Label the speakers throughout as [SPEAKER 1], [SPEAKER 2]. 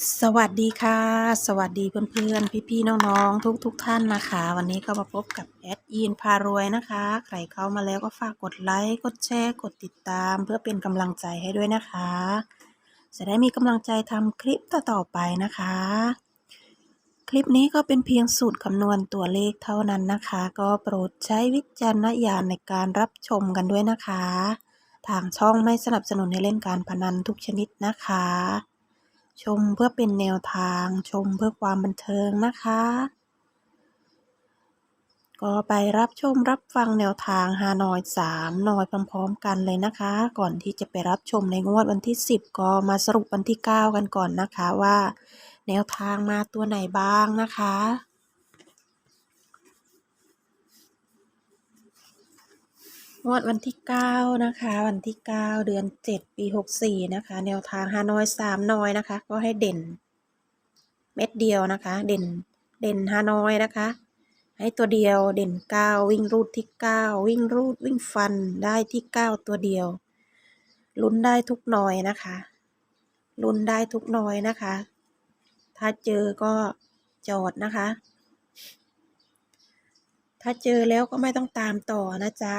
[SPEAKER 1] สวัสดีค่ะ สวัสดีเพื่อนๆ พี่ๆ น้องๆ ทุกๆทท่านนะคะ วันนี้ก็มาพบกับแอดยีนพารวยนะคะ ใครเข้ามาแล้วก็ฝากกดไลค์ กดแชร์ กดติดตาม เพื่อเป็นกำลังใจให้ด้วยนะคะ จะได้มีกำลังใจทำคลิปต่อๆไปนะคะ คลิปนี้ก็เป็นเพียงสูตรคำนวณตัวเลขเท่านั้นนะคะ ก็โปรดใช้วิจารณญาณในการรับชมกันด้วยนะคะ ทางช่องไม่สนับสนุนให้เล่นการพนันทุกชนิดนะคะ ชมเพื่อเป็นแนวทางชมเพื่อความบันเทิงนะคะ ก็ไปรับชมรับฟังแนวทางฮานอยสามนอยพร้อมๆกันเลยนะคะ ก่อนที่จะไปรับชมในงวดวันที่ 10 ก็มาสรุปวันที่ 9 กันก่อนนะคะว่า แนวทางมาตัวไหนบ้างนะคะ งวดวันที่ 9 นะคะ วันที่ 9 เดือน 7 ปี 64 นะคะ แนวทางฮานอย3นอยนะคะ ก็ให้เด่น เม็ดเดียวนะคะ เด่นเด่นฮานอยนะคะ ให้ตัวเดียวเด่น 9 วิ่งรูดที่ 9 วิ่งรูดวิ่งฟันได้ที่ 9 ตัวเดียว ลุ้นได้ทุกน่อยนะคะ ลุ้นได้ทุกน่อยนะคะ ถ้าเจอก็จอดนะคะ ถ้าเจอแล้วก็ไม่ต้องตามต่อนะจ๊ะ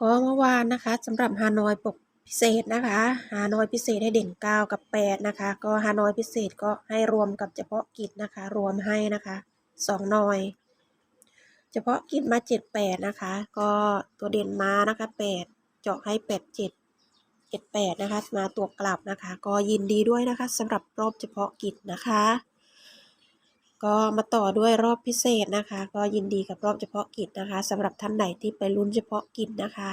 [SPEAKER 1] ก็เมื่อวานนะคะสำหรับฮานอยปกพิเศษนะคะฮานอยพิเศษให้เด่น9กับ8นะคะ ก็ฮานอยพิเศษก็ให้รวมกับเฉพาะกิจนะคะ รวมให้นะคะ2นอย เฉพาะกิจมา 7 8 นะคะ ก็ตัวเด่นมานะคะ 8 เจาะให้ 8 7 7 8 นะคะ มาตัวกลับนะคะ ก็ยินดีด้วยนะคะสำหรับรอบเฉพาะกิจนะคะ ก็มาต่อด้วยรอบพิเศษนะคะ ก็ยินดีกับรอบเฉพาะกิจนะคะสำหรับท่านไหนที่ไปลุ้นเฉพาะกิจนะคะ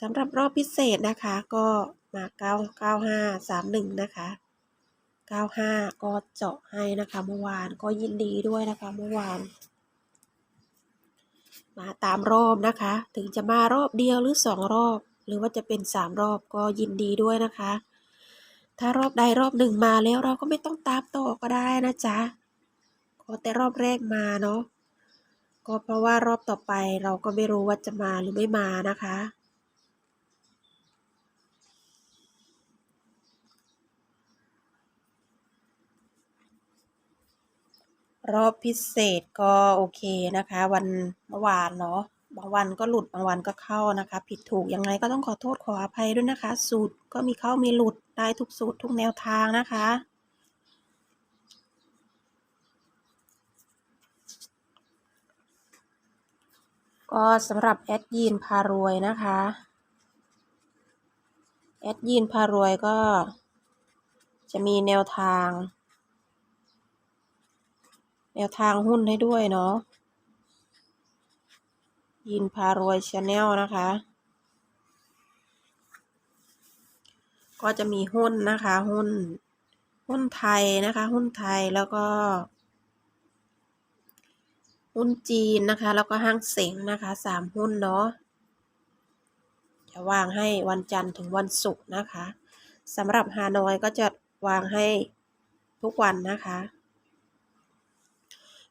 [SPEAKER 1] สำหรับรอบพิเศษนะคะก็มา9 95 31นะคะ 95 ก็เจาะให้นะคะเมื่อวานก็ยินดีด้วยนะคะเมื่อวาน มาตามรอบนะคะ ถึงจะมารอบเดียวหรือสองรอบ หรือว่าจะเป็นสามรอบก็ยินดีด้วยนะคะ ถ้ารอบใดรอบหนึ่งมาแล้วเราก็ไม่ต้องตามต่อก็ได้นะจ๊ะ ก็แต่รอบแรกมาเนาะก็เพราะว่ารอบต่อไปเราก็ไม่รู้ว่าจะมาหรือไม่มานะคะ รอบพิเศษก็โอเคนะคะ วันเมื่อวานเนาะบางวันก็หลุดบางวันก็เข้านะคะ ผิดถูกยังไงก็ต้องขอโทษขออภัยด้วยนะคะ สูตรก็มีเข้ามีหลุดได้ทุกสูตรทุกแนวทางนะคะ ก็สำหรับแอดยีนพารวยนะคะ แอดยีนพารวยก็จะมีแนวทาง แนวทางหุ้นให้ด้วยเนาะยินพารวยชาแนลนะคะ ก็จะมีหุ้นนะคะ หุ้น หุ้นไทยนะคะ หุ้นไทยแล้วก็ หุ้นจีนนะคะ แล้วก็ห้างเสงนะคะสามหุ้นเนาะจะวางให้วันจันทร์ถึงวันศุกร์นะคะสำหรับฮานอยก็จะวางให้ทุกวันนะคะ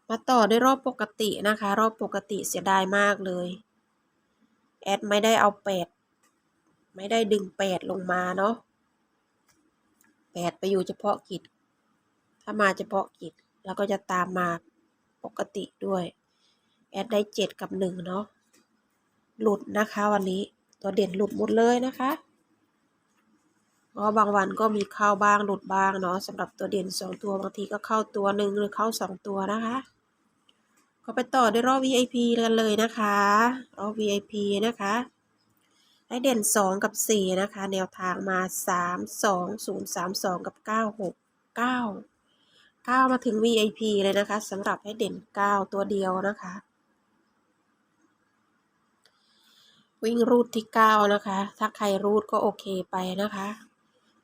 [SPEAKER 1] มาต่อด้วยรอบปกตินะคะ รอบปกติเสียดายมากเลย แอดไม่ได้เอาแปดไม่ได้ดึงแปดลงมาเนาะแปดไปอยู่เฉพาะกิจ ถ้ามาเฉพาะกิจ แล้วก็จะตามมาปกติด้วย ดได้เจ็ดกับหนึ่งเนาะหลุดนะคะวันนี้ตัวเด่นหลุดหมดเลยนะคะก็บางวันก็มีเข้าบ้างหลุดบ้างเนาะสำหรับตัวเด่นสองตัวบางทีก็เข้าตัวหนึ่งหรือเข้าสองตัวนะคะ ก็ไปต่อด้วยรอบ VIP กันเลยนะคะรอบ VIP นะคะให้เด่น 2 กับ 4 นะคะ แนวทางมา 3 2 0 3 2 กับ 9 6 9 9 มาถึง VIP เลยนะคะสำหรับให้เด่น 9 ตัวเดียวนะคะ วิ่งรูดที่ 9 นะคะ ถ้าใครรูดก็โอเคไปนะคะ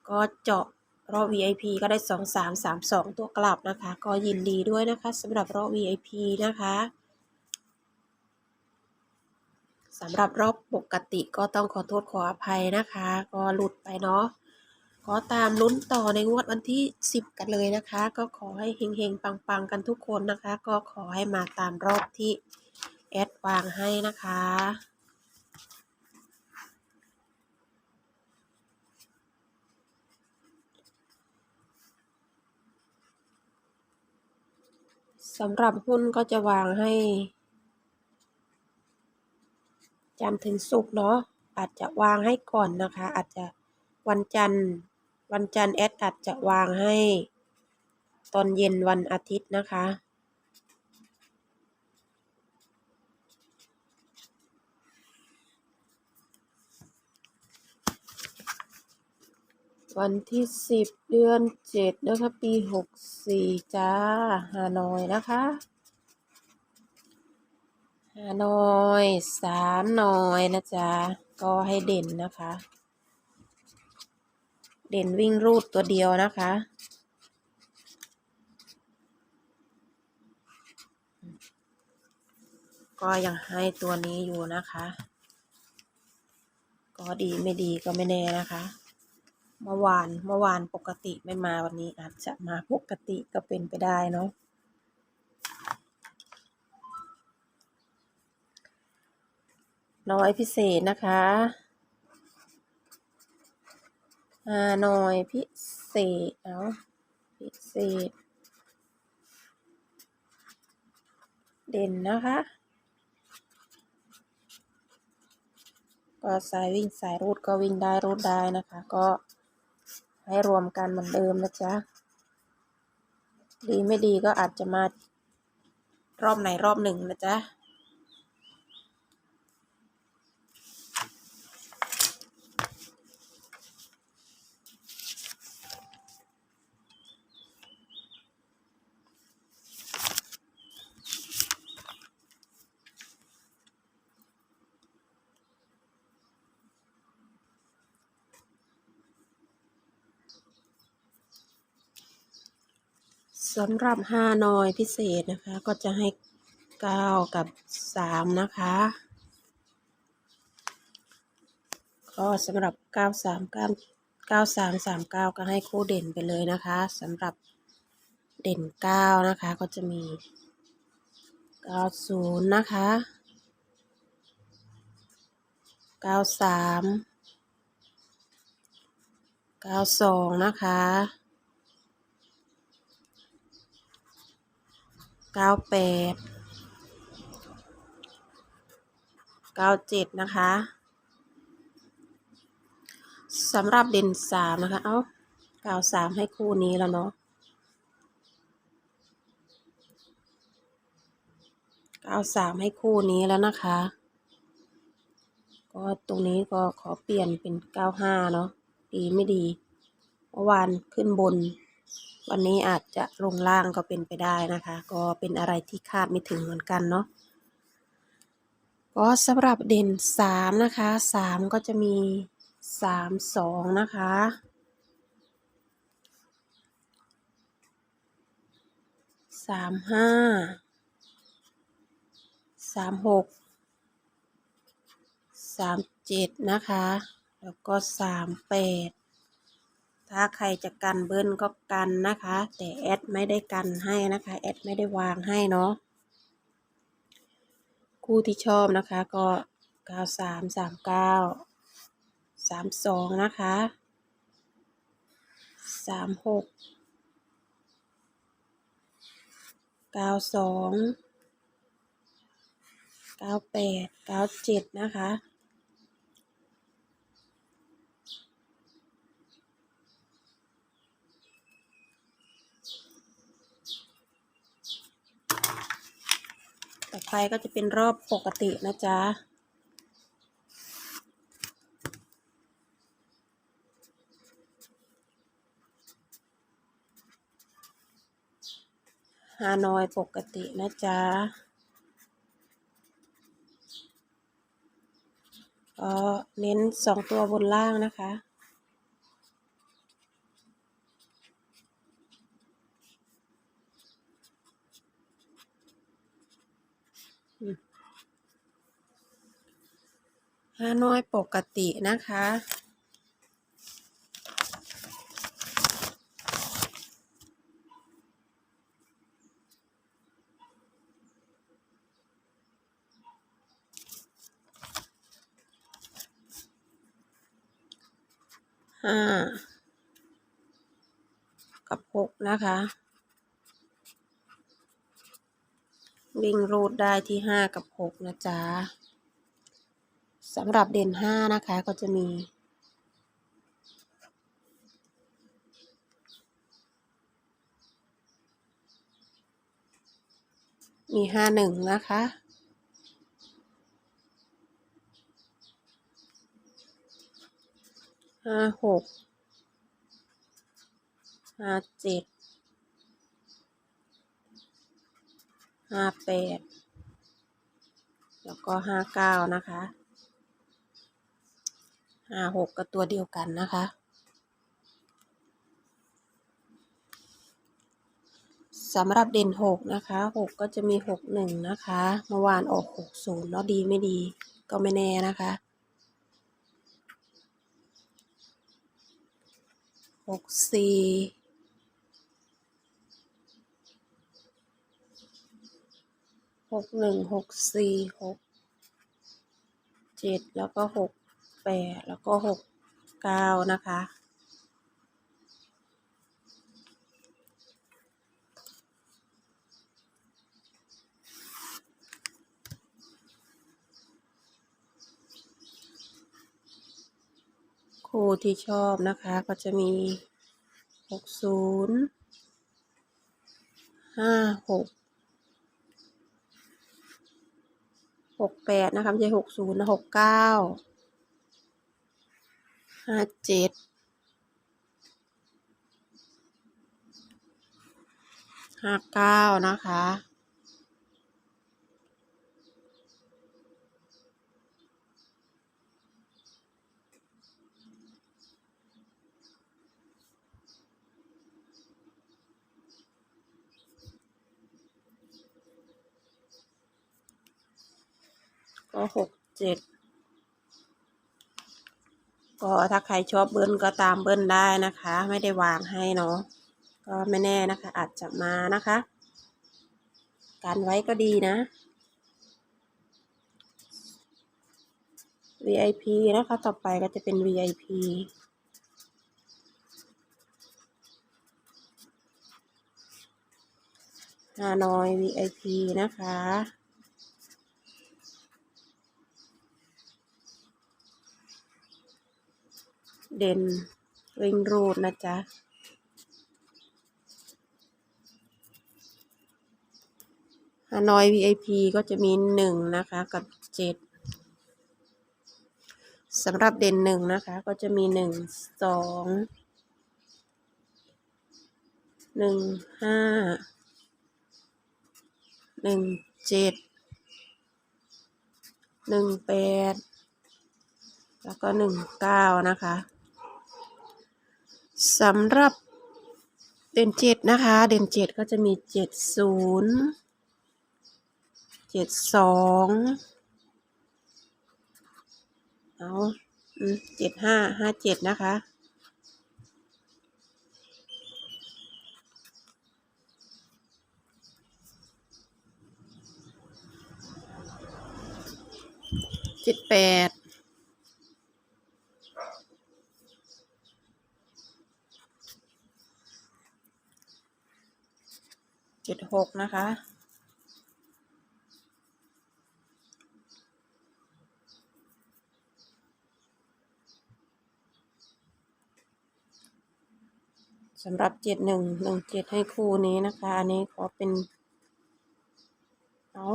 [SPEAKER 1] ก็เจาะรอบ VIP ก็ได้ 2 3 3 2 ตัวกลับนะคะ ก็ยินดีด้วยนะคะสำหรับรอบ VIP นะคะสำหรับรอบปกติก็ต้องขอโทษขออภัยนะคะ ก็หลุดไปเนาะขอตามลุ้นต่อในงวดวันที่ 10 กันเลยนะคะ ก็ขอให้เฮงๆ ปังๆ กันทุกคนนะคะ ก็ขอให้มาตามรอบที่แอดวางให้นะคะ สำหรับหุ้นก็จะวางให้ จันถึงสุกเนาะอาจจะวางให้ก่อนนะคะ อาจจะวันจันทร์ วันจันทร์แอดอาจจะวางให้ ตอนเย็นวันอาทิตย์นะคะ วันที่สิบเดือนเจ็ดนะคะปีหกสี่จ้าฮานอยนะคะฮานอยสามหน่อยนะจ๊ะก็ให้เด่นนะคะ เด่นวิ่งรูดตัวเดียวนะคะก็ยังให้ตัวนี้อยู่นะคะ ก็ดีไม่ดีก็ไม่แน่นะคะ เมื่อวานเมื่อวานปกติไม่มาวันนี้อาจจะมาปกติก็เป็นไปได้เนาะน้อยพิเศษนะคะอ่าน้อยพิเศษเอาพิเศษ เด่นนะคะ ก็สายวิ่งสายรูดก็วิ่งได้รูดได้นะคะ ก็ ให้รวมกันเหมือนเดิมนะจ๊ะ ดีไม่ดีก็อาจจะมารอบไหนรอบหนึ่งนะจ๊ะ สำหรับฮานอยพิเศษนะคะ ก็จะให้เก้ากับสามนะคะก็สำหรับเก้าสามเก้าเก้าสามสามเก้าก็ให้คู่เด่นไปเลยนะคะสำหรับเด่นเก้านะคะก็จะมีเก้าศูนย์นะคะเก้าสามเก้าสองนะคะ เก้าแปดเก้าเจ็ดนะคะสำหรับเด่นสามนะคะ เอาเก้าสามให้คู่นี้แล้วเนาะเก้าสามให้คู่นี้แล้วนะคะ ก็ตรงนี้ก็ขอเปลี่ยนเป็นเก้าห้าเนาะ ดีไม่ดีเมื่อวานขึ้นบน วันนี้อาจจะลงล่างก็เป็นไปได้นะคะ ก็เป็นอะไรที่คาดไม่ถึงเหมือนกันเนาะก็สำหรับเด่นสามนะคะสามก็จะมีสามสองนะคะสามห้าสามหกสามเจ็ดนะคะ แล้วก็สามแปด ใครจะกันเบิ้ลก็กันนะคะ แต่แอดไม่ได้กันให้นะคะแอดไม่ได้วางให้เนาะคู่ที่ชอบนะคะก็เก้าสามสามเก้าสามสองนะคะสามหกเก้าสองเก้าแปดเก้าเจ็ดนะคะ ต่อไปก็จะเป็นรอบปกตินะจ๊ะฮานอยปกตินะจ๊ะก็เน้นสองตัวบนล่างนะคะ ฮานอยปกตินะคะ ห้า กับหกนะคะ วิ่งรูดได้ที่ห้ากับหกนะจ๊ะสำหรับเด่นห้านะคะก็จะมี มีห้าหนึ่งนะคะห้าหกห้าเจ็ด ห้าแปดแล้วก็ห้าเก้านะคะห้าหกก็ตัวเดียวกันนะคะ สำหรับเด่นหกนะคะหกก็จะมีหกหนึ่งนะคะเมื่อวานออกหกศูนย์เนาะดีไม่ดีก็ไม่แน่นะคะหกสี่ หกหนึ่งหกสี่หกเจ็ดแล้วก็หกแปดแล้วก็หกเก้านะคะ คู่ที่ชอบนะคะก็จะมีหกศูนย์ห้าหก หกแปดนะคะไม่ใช่หกศูนย์หกเก้าห้าเจ็ดห้าเก้านะคะ หกเจ็ดก็ถ้าใครชอบเบิ้ลก็ตามเบิ้ลได้นะคะ ไม่ได้วางให้เนาะก็ไม่แน่นะคะ อาจจะมานะคะการไว้ก็ดีนะ VIP นะคะ ต่อไปก็จะเป็น VIP ฮานอย VIP นะคะ เด่นริงรูดนะจ๊ะฮานอย VIP ก็จะมีหนึ่งนะคะกับเจ็ดสำหรับเด่นหนึ่งนะคะก็จะมีหนึ่งสองหนึ่งห้าหนึ่งเจ็ดหนึ่งแปดแล้วก็หนึ่งเก้านะคะ สำหรับเด่นเจ็ดนะคะ เด่นเจ็ดก็จะมีเจ็ดศูนย์เจ็ดสองเอาเจ็ดห้าห้าเจ็ดนะคะ เจ็ดแปด เจ็ด หกนะคะ สำหรับเจ็ดหนึ่งหนึ่งเจ็ดให้คู่นี้นะคะ อันนี้ขอเป็น เอา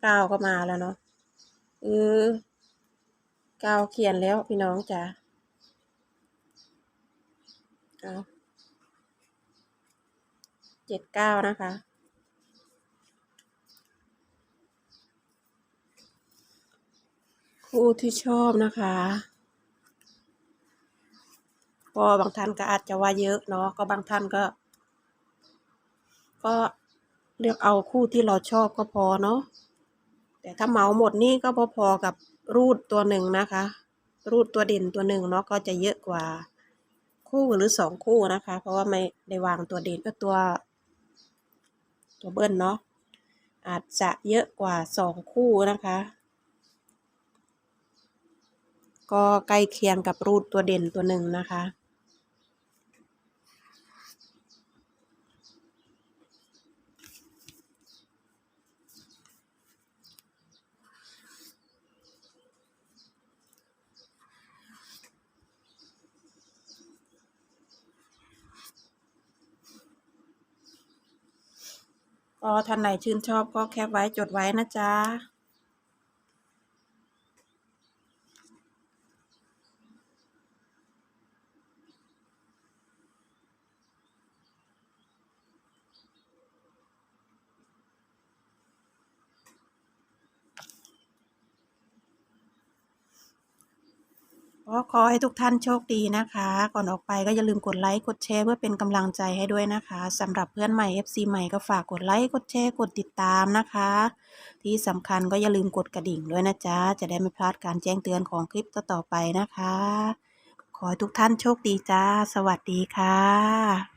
[SPEAKER 1] เก้าก็มาแล้วเนาะเออเก้าเขียนแล้วพี่น้องจ๋าเอาเจ็ดเก้านะคะ คู่ที่ชอบนะคะก็บางท่านก็อาจจะว่าเยอะเนาะก็บางท่านก็ ก็เลือกเอาคู่ที่เราชอบก็พอเนาะแต่ถ้าเหมาหมดนี่ก็พอๆกับรูดตัวหนึ่งนะคะ รูดตัวเด่นตัวหนึ่งเนาะก็จะเยอะกว่าคู่หรือสองคู่นะคะ เพราะว่าไม่ได้วางตัวเด่นก็ตัว ตัวเบิ้ลเนาะอาจจะเยอะกว่าสองคู่นะคะ ก็ใกล้เคียงกับรูดตัวเด่นตัวหนึ่งนะคะ ก็ท่านไหนชื่นชอบก็แคปไว้จดไว้นะจ๊ะ ก็ขอให้ทุกท่านโชคดีนะคะ ก่อนออกไปก็อย่าลืมกดไลค์กดแชร์เพื่อเป็นกำลังใจให้ด้วยนะคะสำหรับเพื่อนใหม่ FC ใหม่ก็ฝากกดไลค์กดแชร์กดติดตามนะคะ ที่สำคัญก็อย่าลืมกดกระดิ่งด้วยนะจ๊ะ จะได้ไม่พลาดการแจ้งเตือนของคลิปต่อๆไปนะคะ ขอให้ทุกท่านโชคดีจ้า สวัสดีค่ะ